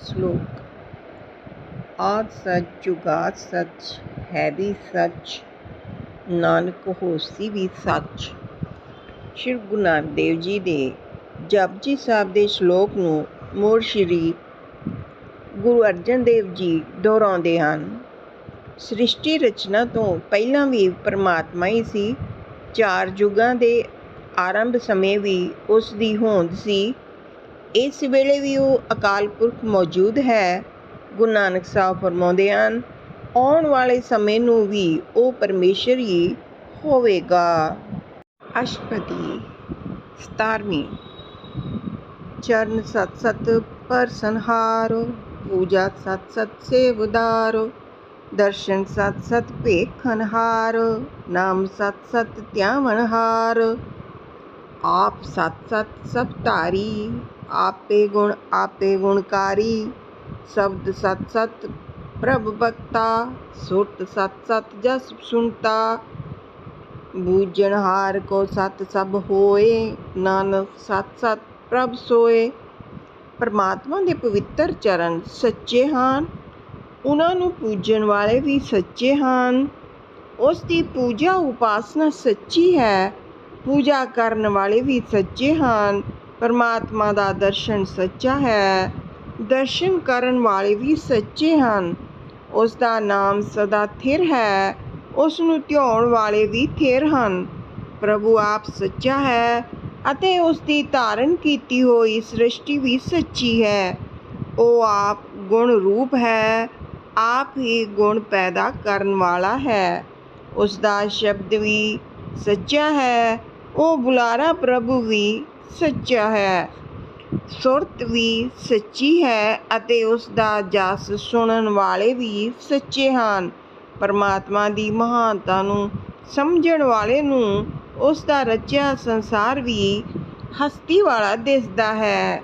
ਸ਼ਲੋਕ। ਆਦ ਸੱਚ, ਜੁਗਾਦ ਸੱਚ ਹੈ ਵੀ ਸੱਚ, ਨਾਨਕ ਹੋਸੀ ਵੀ ਸੱਚ। ਸ਼੍ਰੀ ਗੁਰੂ ਨਾਨਕ ਦੇਵ ਜੀ ਦੇ ਜਪਜੀ ਸਾਹਿਬ ਦੇ ਸ਼ਲੋਕ ਨੂੰ ਮੋੜ ਸ਼੍ਰੀ ਗੁਰੂ ਅਰਜਨ ਦੇਵ ਜੀ ਦੁਹਰਾਉਂਦੇ ਹਨ। ਸ੍ਰਿਸ਼ਟੀ ਰਚਨਾ ਤੋਂ ਪਹਿਲਾਂ ਵੀ ਪਰਮਾਤਮਾ ਹੀ ਸੀ। ਚਾਰ ਯੁਗਾਂ ਦੇ ਆਰੰਭ ਸਮੇਂ ਵੀ ਉਸ ਦੀ ਹੋਂਦ ਸੀ। ਇਸ ਵੇਲੇ ਵੀ ਉਹ ਅਕਾਲ ਪੁਰਖ ਮੌਜੂਦ ਹੈ। ਗੁਰੂ ਨਾਨਕ ਸਾਹਿਬ ਫਰਮਾਉਂਦੇ ਹਨ, ਆਉਣ ਵਾਲੇ ਸਮੇਂ ਨੂੰ ਵੀ ਉਹ ਪਰਮੇਸ਼ਰ ਹੀ ਹੋਵੇਗਾ। ਅਸ਼ਪਦੀ ਸਤਾਰਵੀਂ। ਚਰਨ ਸਤ ਸਤ ਪਰਸਨਹਾਰ ਪੂਜਾ ਸਤ ਸਤ ਸੇਵਦਾਰ ਦਰਸ਼ਨ ਸਤ ਸਤ ਭੇਖਨਹਾਰ ਨਾਮ ਸਤ ਸਤ ਧਿਆਵਨਹਾਰ ਆਪ ਸਤ ਸਤ ਸਭ ਧਾਰੀ। ਆਪੇ ਗੁਣ, ਆਪੇ ਗੁਣਕਾਰੀ, ਸ਼ਬਦ ਸਤ ਸਤ, ਪ੍ਰਭ ਬਖਤਾ, ਸੁਰਤ ਸਤ ਸਤ, ਜਸ ਸੁਣਤਾ, ਬੂਝਣ ਹਾਰ ਕੋ ਸਤ ਸਭ ਹੋਏ, ਨਾਨਕ ਸਤ ਸਤ ਪ੍ਰਭ ਸੋਏ। ਪਰਮਾਤਮਾ ਦੇ ਪਵਿੱਤਰ ਚਰਨ ਸੱਚੇ ਹਨ, ਉਹਨਾਂ ਨੂੰ ਪੂਜਣ ਵਾਲੇ ਵੀ ਸੱਚੇ ਹਨ। ਉਸ ਦੀ ਪੂਜਾ ਉਪਾਸਨਾ ਸੱਚੀ ਹੈ, ਪੂਜਾ ਕਰਨ ਵਾਲੇ ਵੀ ਸੱਚੇ ਹਨ। ਪਰਮਾਤਮਾ ਦਾ ਦਰਸ਼ਨ ਸੱਚਾ ਹੈ। ਦਰਸ਼ਨ ਕਰਨ ਵਾਲੇ ਵੀ ਸੱਚੇ ਹਨ। ਉਸ ਦਾ ਨਾਮ ਸਦਾ ਥਿਰ ਹੈ। ਉਸ ਨੂੰ ਧਿਆਉਣ ਵਾਲੇ ਵੀ ਥਿਰ ਹਨ। ਪ੍ਰਭੂ ਆਪ ਸੱਚਾ ਹੈ ਅਤੇ ਉਸ ਦੀ ਧਾਰਨ ਕੀਤੀ ਹੋਈ ਸ੍ਰਿਸ਼ਟੀ ਵੀ ਸੱਚੀ ਹੈ। ਉਹ ਆਪ ਗੁਣ ਰੂਪ ਹੈ। ਆਪ ਹੀ ਗੁਣ ਪੈਦਾ ਕਰਨ ਵਾਲਾ ਹੈ। ਉਸ ਦਾ ਸ਼ਬਦ ਵੀ ਸੱਚਾ ਹੈ। ਉਹ ਬੁਲਾਰਾ ਪ੍ਰਭੂ ਵੀ ਸੱਚਾ ਹੈ। ਸੁਰਤ ਵੀ ਸੱਚੀ ਹੈ ਅਤੇ ਉਸ ਦਾ ਜਸ ਸੁਣਨ ਵਾਲੇ ਵੀ ਸੱਚੇ ਹਨ। ਪਰਮਾਤਮਾ ਦੀ ਮਹਾਨਤਾ ਨੂੰ ਸਮਝਣ ਵਾਲੇ ਨੂੰ ਉਸ ਦਾ ਰਚਿਆ ਸੰਸਾਰ ਵੀ ਹਸਤੀ ਵਾਲਾ ਦਿਸਦਾ ਹੈ।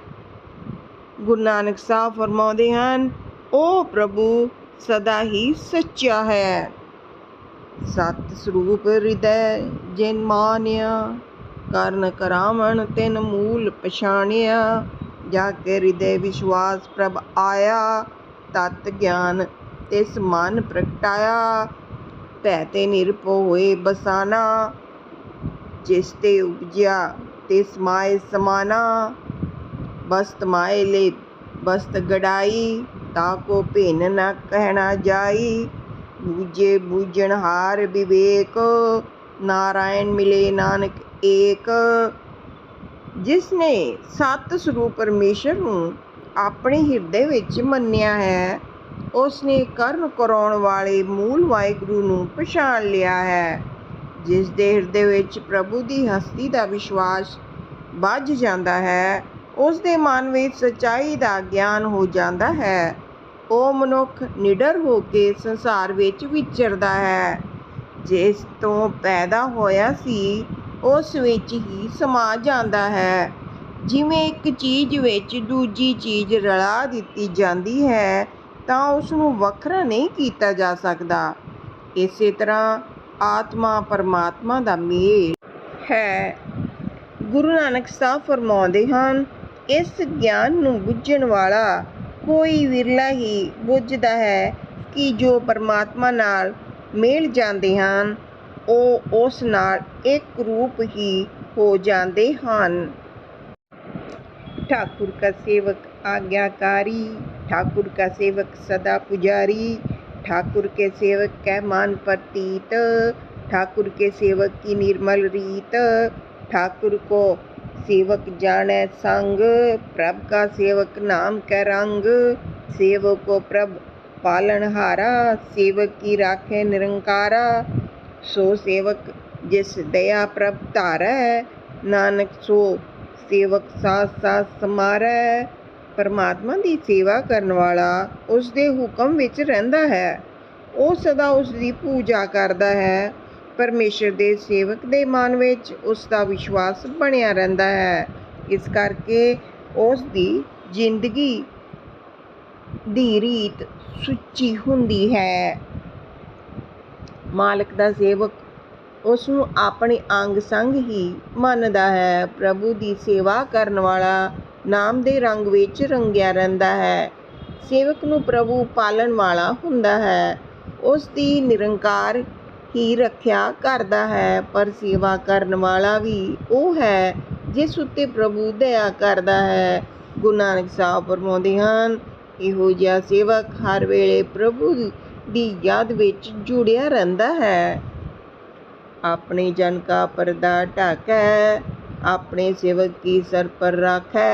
ਗੁਰੂ ਨਾਨਕ ਸਾਹਿਬ ਫਰਮਾਉਂਦੇ ਹਨ ਉਹ ਪ੍ਰਭੂ, ਸਦਾ ਹੀ ਸੱਚਾ ਹੈ। ਸਤ ਸਰੂਪ ਹਿਰਦੈ ਜਿਨ ਮਾਨਿਆ ਕਰਨ ਕਰਾਵਣ ਤਿਨ ਮੂਲ ਪਛਾਣਿਆ। ਜਾ ਕੇ ਹਿਰਦੈ ਵਿਸ਼ਵਾਸ ਪ੍ਰਭ ਆਇਆ, ਤਤ ਗਿਆਨ ਤਿਸ ਮਨ ਪ੍ਰਗਟਾਇਆ। ਭੈ ਤੇ ਨਿਰਭਉ ਹੋਏ ਬਸਾਨਾ, ਜਿਸ ਤੇ ਉਪਜਿਆ ਤਿਸ ਮਾਏ ਸਮਾਨਾ। ਬਸਤ ਮਾਏ ਲੈ ਬਸਤ ਗੜਾਈ, ਤਾ ਕੋ ਭਿੰਨ ਨ ਕਹਿਣਾ ਜਾਈ। ਬੂਝੇ ਬੂਝਣ ਹਾਰ ਵਿਵੇਕ, ਨਾਰਾਇਣ ਮਿਲੇ ਨਾਨਕ ਏਕ ਜਿਸ ਨੇ ਸਤ ਸਰੂਪ ਪਰਮੇਸ਼ਰ ਨੂੰ ਆਪਣੇ ਹਿਰਦੇ ਵਿੱਚ ਮੰਨਿਆ ਹੈ ਉਸ ਨੇ ਕਰਨ ਕਰਾਉਣ ਵਾਲੇ ਮੂਲ ਵਾਹਿਗੁਰੂ ਨੂੰ ਪਛਾਣ ਲਿਆ ਹੈ, ਜਿਸ ਦੇ ਹਿਰਦੇ ਵਿੱਚ ਪ੍ਰਭੂ ਦੀ ਹਸਤੀ ਦਾ ਵਿਸ਼ਵਾਸ ਵੱਜ ਜਾਂਦਾ ਹੈ ਉਸ ਦੇ ਮਨ ਵਿੱਚ ਸਚਾਈ ਦਾ ਗਿਆਨ ਹੋ ਜਾਂਦਾ ਹੈ। ਉਹ ਮਨੁੱਖ ਨਿਡਰ ਹੋ ਕੇ ਸੰਸਾਰ ਵਿੱਚ ਵਿਚਰਦਾ ਹੈ, ਜਿਸ ਤੋਂ ਪੈਦਾ ਹੋਇਆ ਸੀ ਉਸ ਵਿੱਚ ਹੀ ਸਮਾ ਜਾਂਦਾ ਹੈ। ਜਿਵੇਂ ਇੱਕ ਚੀਜ਼ ਵਿੱਚ ਦੂਜੀ ਚੀਜ਼ ਰਲਾ ਦਿੱਤੀ ਜਾਂਦੀ ਹੈ, ਤਾਂ ਉਸ ਨੂੰ ਵੱਖਰਾ ਨਹੀਂ ਕੀਤਾ ਜਾ ਸਕਦਾ। ਇਸੇ ਤਰ੍ਹਾਂ ਆਤਮਾ ਪਰਮਾਤਮਾ ਦਾ ਮੇਲ ਹੈ। ਗੁਰੂ ਨਾਨਕ ਸਾਹਿਬ ਫਰਮਾਉਂਦੇ ਹਨ, ਇਸ ਗਿਆਨ ਨੂੰ ਬੁੱਝਣ ਵਾਲਾ ਕੋਈ ਵਿਰਲਾ ਹੀ ਬੁੱਝਦਾ ਹੈ ਕਿ ਜੋ ਪਰਮਾਤਮਾ ਨਾਲ ਮੇਲ ਜਾਂਦੇ ਹਨ ਉਹ ਉਸ ਨਾਲ ਇੱਕ ਰੂਪ ਹੀ ਹੋ ਜਾਂਦੇ ਹਨ ठाकुर का सेवक आज्ञाकारी ठाकुर का सेवक सदा पुजारी ठाकुर के सेवक कै मान प्रतीत ठाकुर के सेवक की निर्मल रीत ठाकुर को सेवक जाने संग प्रभ का सेवक नाम कै रंग सेवक को प्रभ पालनहारा सेवक की राखे निरंकारा ਸੋ ਸੇਵਕ ਜਿਸ ਦਇਆ ਪ੍ਰਭ ਧਾਰੈ, ਨਾਨਕ ਸੋ ਸੇਵਕ ਸਾਥ ਸਾਥ ਸਮਾਰੈ। ਪਰਮਾਤਮਾ ਦੀ ਸੇਵਾ ਕਰਨ ਵਾਲਾ ਉਸ ਦੇ ਹੁਕਮ ਵਿੱਚ ਰਹਿੰਦਾ ਹੈ। ਉਹ ਸਦਾ ਉਸ ਦੀ ਪੂਜਾ ਕਰਦਾ ਹੈ। ਪਰਮੇਸ਼ਰ ਦੇ ਸੇਵਕ ਦੇ ਮਨ ਵਿੱਚ ਉਸ ਦਾ ਵਿਸ਼ਵਾਸ ਬਣਿਆ ਰਹਿੰਦਾ ਹੈ। ਇਸ ਕਰਕੇ ਉਸ ਦੀ ਜ਼ਿੰਦਗੀ ਦੀ ਰੀਤ ਸੁੱਚੀ ਹੁੰਦੀ ਹੈ। ਮਾਲਕ ਦਾ ਸੇਵਕ ਉਸ ਨੂੰ ਆਪਣੇ ਅੰਗ ਸੰਗ ਹੀ ਮੰਨਦਾ ਹੈ। ਪ੍ਰਭੂ ਦੀ ਸੇਵਾ ਕਰਨ ਵਾਲਾ ਨਾਮ ਦੇ ਰੰਗ ਵਿੱਚ ਰੰਗਿਆ ਰਹਿੰਦਾ ਹੈ। ਸੇਵਕ ਨੂੰ ਪ੍ਰਭੂ ਪਾਲਣ ਵਾਲਾ ਹੁੰਦਾ ਹੈ। ਉਸ ਦੀ ਨਿਰੰਕਾਰ ਹੀ ਰੱਖਿਆ ਕਰਦਾ ਹੈ, ਪਰ ਸੇਵਾ ਕਰਨ ਵਾਲਾ ਵੀ ਉਹ ਹੈ ਜਿਸ ਉੱਤੇ ਪ੍ਰਭੂ ਦਇਆ ਕਰਦਾ ਹੈ। ਗੁਰੂ ਨਾਨਕ ਸਾਹਿਬ ਫਰਮਾਉਂਦੇ ਹਨ, ਇਹੋ ਜਿਹਾ ਸੇਵਕ ਹਰ ਵੇਲੇ ਪ੍ਰਭੂ ਦੀ ਯਾਦ ਵਿੱਚ ਜੁੜਿਆ ਰਹਿੰਦਾ ਹੈ। ਆਪਣੇ ਜਨ ਕਾ ਪਰਦਾ ਢਾਕੈ, ਆਪਣੇ सेवक की सर पर राखै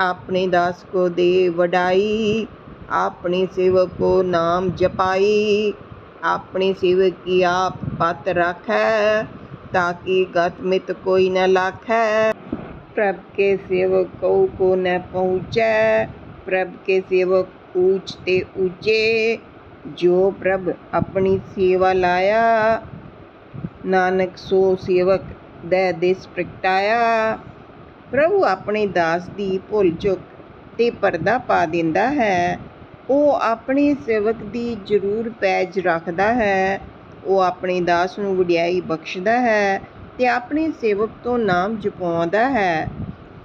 अपने दास को दे वडाई अपने सेवक को नाम जपाई अपने सेवक की आप पत राखै ताकि गत मित कोई न लाखै प्रभ के सेवक को न पहुँचे प्रभ के सेवक ऊंच ते ऊँचे ਜੋ ਪ੍ਰਭ ਆਪਣੀ ਸੇਵਾ ਲਾਇਆ, ਨਾਨਕ ਸੋ ਸੇਵਕ ਦੇ ਦਿਸ ਪ੍ਰਗਟਾਇਆ। ਪ੍ਰਭੂ ਆਪਣੇ ਦਾਸ ਦੀ ਭੁੱਲ ਚੁੱਕ ਤੇ ਪਰਦਾ ਪਾ ਦਿੰਦਾ ਹੈ। ਉਹ ਆਪਣੇ ਸੇਵਕ ਦੀ ਜ਼ਰੂਰ ਪੈਜ ਰੱਖਦਾ ਹੈ। ਉਹ ਆਪਣੇ ਦਾਸ ਨੂੰ ਵਡਿਆਈ ਬਖਸ਼ਦਾ ਹੈ ਤੇ ਆਪਣੇ ਸੇਵਕ ਤੋਂ ਨਾਮ ਜਪਾਉਂਦਾ ਹੈ।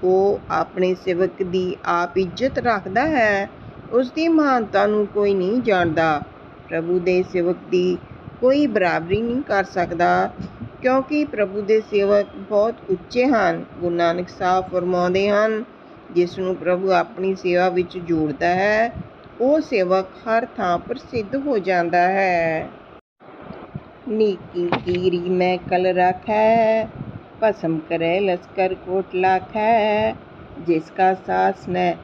ਉਹ ਆਪਣੇ ਸੇਵਕ ਦੀ ਆਪ ਇੱਜ਼ਤ ਰੱਖਦਾ ਹੈ। ਉਸ ਦੀ ਮਹਾਨਤਾ ਨੂੰ ਕੋਈ ਨਹੀਂ ਜਾਣਦਾ। ਪ੍ਰਭੂ ਦੇ ਸੇਵਕ ਦੀ ਕੋਈ ਬਰਾਬਰੀ ਨਹੀਂ ਕਰ ਸਕਦਾ, ਕਿਉਂਕਿ ਪ੍ਰਭੂ ਦੇ ਸੇਵਕ ਬਹੁਤ ਉੱਚੇ ਹਨ, ਗੁਰੂ ਨਾਨਕ ਸਾਹਿਬ ਫਰਮਾਉਂਦੇ ਹਨ, ਜਿਸ ਨੂੰ ਪ੍ਰਭੂ ਆਪਣੀ ਸੇਵਾ ਵਿੱਚ ਜੋੜਦਾ ਹੈ, ਉਹ ਸੇਵਕ ਹਰ ਥਾਂ ਪ੍ਰਸਿੱਧ ਹੋ ਜਾਂਦਾ ਹੈ। ਨੀਕੀ ਕੀਰੀ ਮੈਂ ਕਲ ਰੱਖੈ, ਭਸਮ ਕਰੈ ਲਸਕਰ ਕੋਟ ਲਾਖੈ, ਜਿਸ ਕਾ ਸਾਸ ਨੇ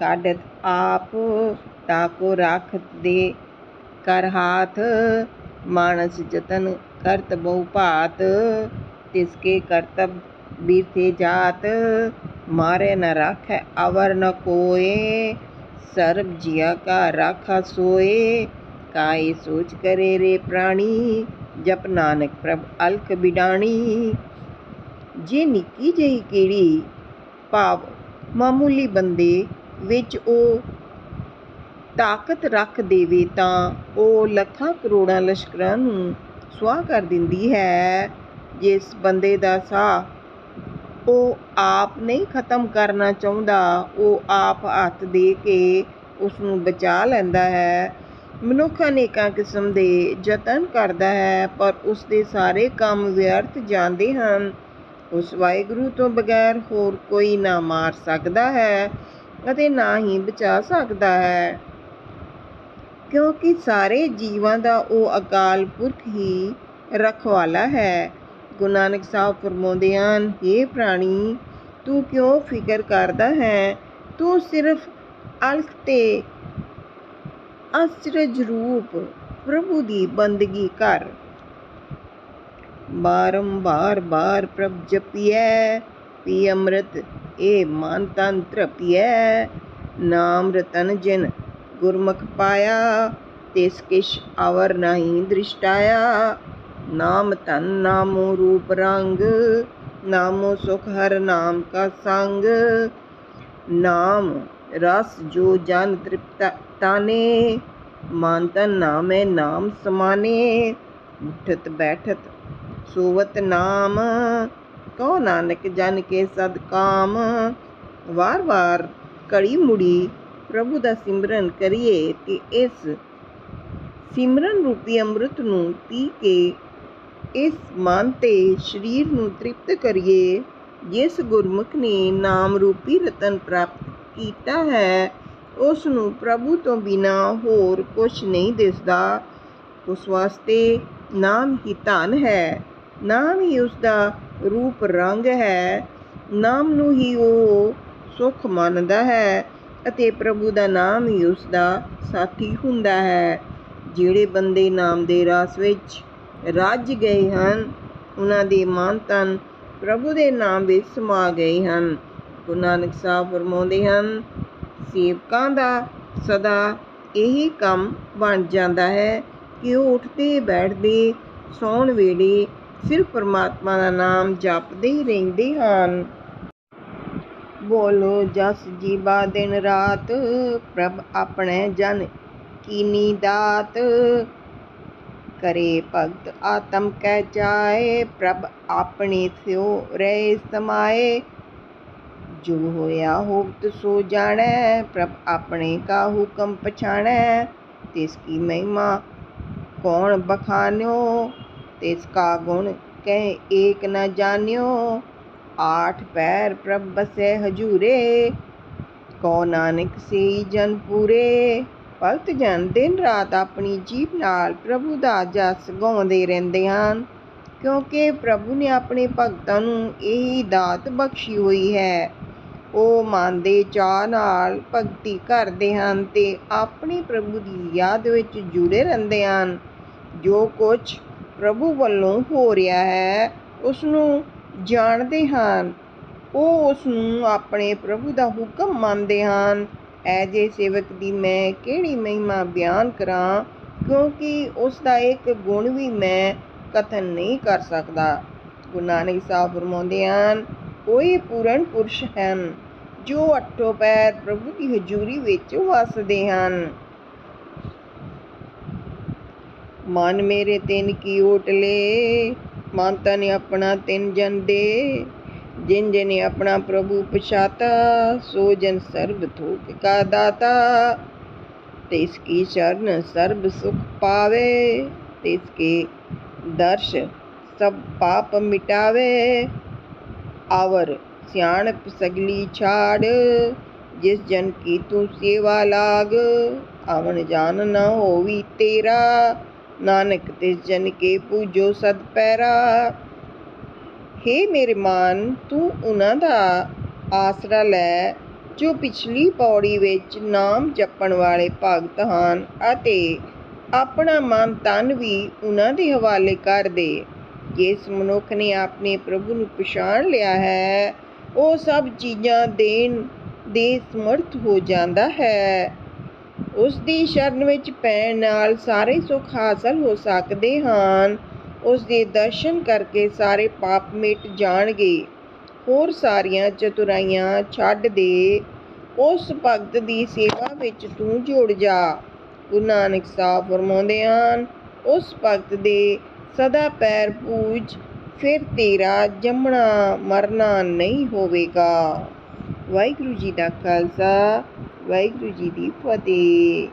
ਕਾਢਤ ਆਪ ਤਾਕੋ ਰਾਖਤ ਦੇ ਕਰ ਹਾਥ ਮਾਨਸ ਜਤਨ ਕਰਤ ਬਹੁ ਭਾਤ। ਤਿਸਕੇ ਕਰਤਬ ਬੀਰਥੇ ਜਾਤ। ਮਾਰੇ ਨ ਰਾਖੈ ਅਵਰ ਨ ਕੋਏ। ਸਰਬ ਜਿਆ ਕਾ ਰਾਖਾ ਸੋਏ। ਕਾਏ ਸੋਚ ਕਰੇ ਰੇ ਪ੍ਰਾਣੀ। ਜਪ ਨਾਨਕ ਪ੍ਰਭ ਅਲਖ ਬਿਡਾਣੀ। ਜੇ ਨਿੱਕੀ ਜਿਹੀ ਕੀੜੀ ਭਾਵ ਮਾਮੂਲੀ ਬੰਦੇ ਵਿੱਚ ਉਹ ਤਾਕਤ ਰੱਖ ਦੇਵੇ ਤਾਂ ਉਹ ਲੱਖਾਂ ਕਰੋੜਾਂ ਲਸ਼ਕਰਾਂ ਨੂੰ ਸੁਆਹ ਕਰ ਦਿੰਦੀ ਹੈ। ਜਿਸ ਬੰਦੇ ਦਾ ਸਾਹ ਉਹ ਆਪ ਨਹੀਂ ਖਤਮ ਕਰਨਾ ਚਾਹੁੰਦਾ, ਉਹ ਆਪ ਹੱਥ ਦੇ ਕੇ ਉਸ ਨੂੰ ਬਚਾ ਲੈਂਦਾ ਹੈ। ਮਨੁੱਖ ਅਨੇਕਾਂ ਕਿਸਮ ਦੇ ਯਤਨ ਕਰਦਾ ਹੈ, ਪਰ ਉਸ ਦੇ ਸਾਰੇ ਕੰਮ ਵਿਅਰਥ ਜਾਂਦੇ ਹਨ। ਉਸ ਵਾਹਿਗੁਰੂ ਤੋਂ ਬਗੈਰ ਹੋਰ ਕੋਈ ਨਾ ਮਾਰ ਸਕਦਾ ਹੈ। ਅਤੇ ਨਾ ਹੀ ਬਚਾ ਸਕਦਾ ਹੈ। ਕਿਉਂਕਿ ਸਾਰੇ ਜੀਵਾਂ ਦਾ ਉਹ ਅਕਾਲ ਪੁਰਖ ਹੀ ਰਖਵਾਲਾ ਹੈ। ਗੁਰੂ ਨਾਨਕ ਸਾਹਿਬ ਫਰਮਾਉਂਦੇ ਹਨ ਇਹ ਪ੍ਰਾਣੀ, ਤੂੰ ਕਿਉਂ ਫਿਕਰ ਕਰਦਾ ਹੈ? ਤੂੰ ਸਿਰਫ ਅਲਖ ਤੇ ਅਚਰਜ ਰੂਪ ਪ੍ਰਭੂ ਦੀ ਬੰਦਗੀ ਕਰ। ਬਾਰੰਬਾਰ ਬਾਰ ਪ੍ਰਭ ਜਪੀਐ, ਪੀ ਅੰਮ੍ਰਿਤ ਏ ਮਨ ਤਨ ਤ੍ਰਪੀਐ ਨਾਮ ਰਤਨ ਜਿਨ ਗੁਰਮੁਖ ਪਾਇਆ ਤਿਸ ਕਿਛ ਅਵਰ ਨਹੀਂ ਦ੍ਰਿਸ਼ਟਾਇਆ ਨਾਮ ਤਨ ਨਾਮੋ ਰੂਪ ਰੰਗ ਨਾਮੋ ਸੁਖ ਹਰ ਨਾਮ ਕਾ ਸੰਗ ਨਾਮ ਰਸ ਜੋ ਜਨ ਤ੍ਰਿਪਤ ਤਾਨੇ ਮਨ ਤਨ ਨਾਮੇ ਨਾਮ ਸਮਾਨੇ ਉਠਤ ਬੈਠਤ ਸੋਵਤ ਨਾਮ ਕਉ ਨਾਨਕ ਜਨ ਕੇ ਸਦ ਕਾਮ। ਵਾਰ ਵਾਰ ਕੜੀ ਮੁੜੀ ਪ੍ਰਭੂ ਦਾ ਸਿਮਰਨ ਕਰੀਏ ਤੇ ਇਸ ਸਿਮਰਨ ਰੂਪੀ ਅੰਮ੍ਰਿਤ ਨੂੰ ਪੀ ਕੇ ਇਸ ਮਨ ਤੇ ਸਰੀਰ ਨੂੰ ਤ੍ਰਿਪਤ ਕਰੀਏ। ਜਿਸ ਗੁਰਮੁਖ ਨੇ ਨਾਮ ਰੂਪੀ ਰਤਨ ਪ੍ਰਾਪਤ ਕੀਤਾ ਹੈ ਉਸ ਨੂੰ ਪ੍ਰਭੂ ਤੋਂ ਬਿਨਾ ਹੋਰ ਕੁਝ ਨਹੀਂ ਦਿਸਦਾ। ਉਸ ਵਾਸਤੇ ਨਾਮ ਹੀ ਧਨ ਹੈ। ਨਾਮ ਹੀ ਉਸ ਦਾ ਰੂਪ ਰੰਗ ਹੈ, ਨਾਮ ਨੂੰ ਹੀ ਉਹ ਸੁਖ ਮੰਨਦਾ ਹੈ ਅਤੇ ਪ੍ਰਭੂ ਦਾ ਨਾਮ ਹੀ ਉਸ ਦਾ ਸਾਥੀ ਹੁੰਦਾ ਹੈ। ਜਿਹੜੇ ਬੰਦੇ ਨਾਮ ਦੇ ਰਾਸ ਵਿੱਚ ਰੱਜ ਗਏ ਹਨ, ਉਹਨਾਂ ਦੇ ਮਨ ਤਨ ਪ੍ਰਭੂ ਦੇ ਨਾਮ ਵਿੱਚ ਸਮਾ ਗਏ ਹਨ। ਗੁਰੂ ਨਾਨਕ ਸਾਹਿਬ ਫਰਮਾਉਂਦੇ ਹਨ, ਸੇਵਕਾਂ ਦਾ ਸਦਾ ਇਹੀ ਕੰਮ ਬਣ ਜਾਂਦਾ ਹੈ ਕਿ ਉਹ ਉੱਠਦੇ, ਬੈਠਦੇ, ਸੌਣ ਵੇਲੇ ਸਿਰਫ ਪਰਮਾਤਮਾ ਦਾ ਨਾਮ ਜਪਦੇ ਹੀ ਰਹਿੰਦੇ ਹਨ। ਬੋਲੋ, ਜਸ ਜੀਵਾ ਦਿਨ ਰਾਤ, ਪ੍ਰਭ ਆਪਣੇ ਜਨ ਕੀਨੀ ਦਾਤ। ਕਰੇ ਭਗਤ ਆਤਮ ਕਹਿ ਜਾਏ ਪ੍ਰਭ ਆਪਣੇ ਸਿਓ ਰਹਿ ਸਮਾਏ। ਜੋ ਹੋਇਆ ਹੋਵਤ ਸੋ ਜਾਣੈ, ਪ੍ਰਭ ਆਪਣੇ ਕਾ ਹੁਕਮ ਪਛਾਣੈ। ਤਿਸ ਕੀ ਮਹਿਮਾ ਕੌਣ ਬਖਾਨਿਓ ਤਿਸ ਕਾ ਗੁਣ ਕਹਿ ਏਕ ਨ ਜਾਣਿਓ, ਆਠ ਪੈਰ ਪ੍ਰਭ ਬਸੈ ਕੋ ਨਾਨਕ ਸੇ ਜਨ ਪੂਰੇ। ਭਗਤ ਜਨ ਦਿਨ ਰਾਤ ਆਪਣੀ ਜੀਭ ਨਾਲ ਪ੍ਰਭੂ ਦਾ ਜਸ ਗਾਉਂਦੇ ਰਹਿੰਦੇ ਹਨ, ਕਿਉਂਕਿ ਪ੍ਰਭੂ ਨੇ ਆਪਣੇ ਭਗਤਾਂ ਨੂੰ ਇਹੀ ਦਾਤ ਬਖਸ਼ੀ ਹੋਈ ਹੈ। ਉਹ ਮਨ ਦੇ ਚਾਅ ਨਾਲ ਭਗਤੀ ਕਰਦੇ ਹਨ ਤੇ ਆਪਣੇ ਪ੍ਰਭੂ ਦੀ ਯਾਦ ਵਿੱਚ ਜੁੜੇ ਰਹਿੰਦੇ ਹਨ। ਜੋ ਕੁਝ ਪ੍ਰਭੂ ਵੱਲੋਂ ਹੋ ਰਿਹਾ ਹੈ ਉਸ ਨੂੰ ਜਾਣਦੇ ਹਨ। ਉਹ ਉਸ ਨੂੰ ਆਪਣੇ ਪ੍ਰਭੂ ਦਾ ਹੁਕਮ ਮੰਨਦੇ ਹਨ। ਐਜੇ ਸੇਵਕ ਦੀ ਮੈਂ ਕਿਹੜੀ ਮਹਿਮਾ ਬਿਆਨ ਕਰਾਂ? ਕਿਉਂਕਿ ਉਸ ਦਾ ਇੱਕ ਗੁਣ ਵੀ ਮੈਂ ਕਥਨ ਨਹੀਂ ਕਰ ਸਕਦਾ। ਗੁਰੂ ਨਾਨਕ ਸਾਹਿਬ ਫਰਮਾਉਂਦੇ ਹਨ, ਕੋਈ ਪੂਰਨ ਪੁਰਸ਼ ਹਨ ਜੋ ਅੱਠੋ ਪੈਰ ਪ੍ਰਭੂ ਦੀ ਹਜ਼ੂਰੀ ਵਿੱਚ ਵਸਦੇ ਹਨ। ਮਨ ਮੇਰੇ ਤਿਨ ਕੀ ਓਟਲੇ ਮਨ ਤਨ ਆਪਣਾ ਤਿਨ ਜਨ ਦੇ। ਜਿਨ ਜਨੇ ਆਪਣਾ ਪ੍ਰਭੂ ਪਛਾਤਾ, ਸੋ ਜਨ ਸਰਬ ਥੋਕ ਕਾ ਦਾਤਾ। ਤਿਸ ਕੀ ਚਰਨ ਸਰਬ ਸੁਖ ਪਾਵੇ ਤਿਸ ਕੇ ਦਰਸ਼ ਸਭ ਪਾਪ ਮਿਟਾਵੇ। ਆਵਰ ਸਿਆਣਪ ਸਗਲੀ ਛਾੜ, ਜਿਸ ਜਨ ਕੀ ਤੂੰ ਸੇਵਾ ਲਾਗ, ਆਵਣ ਜਾਨ ਨ ਹੋਵੀ ਤੇਰਾ। ਨਾਨਕ ਤਿਸ ਜਨ ਕੇ ਪੂਜੋ ਸਦ ਪੈਰਾ। ਹੇ ਮੇਰੇ ਮਾਨ, ਤੂੰ ਉਹਨਾਂ ਦਾ ਆਸਰਾ ਲੈ, ਜੋ ਪਿਛਲੀ ਪੌੜੀ ਵਿੱਚ ਨਾਮ ਜਪਣ ਵਾਲੇ ਭਗਤ ਹਨ ਅਤੇ ਆਪਣਾ ਮਨ ਤਨ ਵੀ ਉਹਨਾਂ ਦੇ ਹਵਾਲੇ ਕਰ ਦੇ। ਜਿਸ ਮਨੁੱਖ ਨੇ ਆਪਣੇ ਪ੍ਰਭੂ ਨੂੰ ਪਛਾਣ ਲਿਆ ਹੈ, ਉਹ ਸਭ ਚੀਜ਼ਾਂ ਦੇਣ ਦੇ ਸਮਰਥ ਹੋ ਜਾਂਦਾ ਹੈ। ਉਸ ਦੀ ਸ਼ਰਨ ਵਿੱਚ ਪੈਣ ਨਾਲ ਸਾਰੇ ਸੁੱਖ ਹਾਸਲ ਹੋ ਸਕਦੇ ਹਨ। ਉਸ ਦੇ ਦਰਸ਼ਨ ਕਰਕੇ ਸਾਰੇ ਪਾਪ ਮਿਟ ਜਾਣਗੇ। ਹੋਰ ਸਾਰੀਆਂ ਚਤੁਰਾਈਆਂ ਛੱਡ ਦੇ। ਉਸ ਭਗਤ ਦੀ ਸੇਵਾ ਵਿੱਚ ਤੂੰ ਜੁੜ ਜਾ। ਗੁਰੂ ਨਾਨਕ ਸਾਹਿਬ ਫਰਮਾਉਂਦੇ ਹਨ, ਉਸ ਭਗਤ ਦੇ ਸਦਾ ਪੈਰ ਪੂਜ, ਫਿਰ ਤੇਰਾ ਜੰਮਣਾ ਮਰਨਾ ਨਹੀਂ ਹੋਵੇਗਾ। ਵਾਹਿਗੁਰੂ ਜੀ ਦਾ ਖਾਲਸਾ ਵਾਹਿਗੁਰੂ ਜੀ ਦੀ ਫਤਿਹ।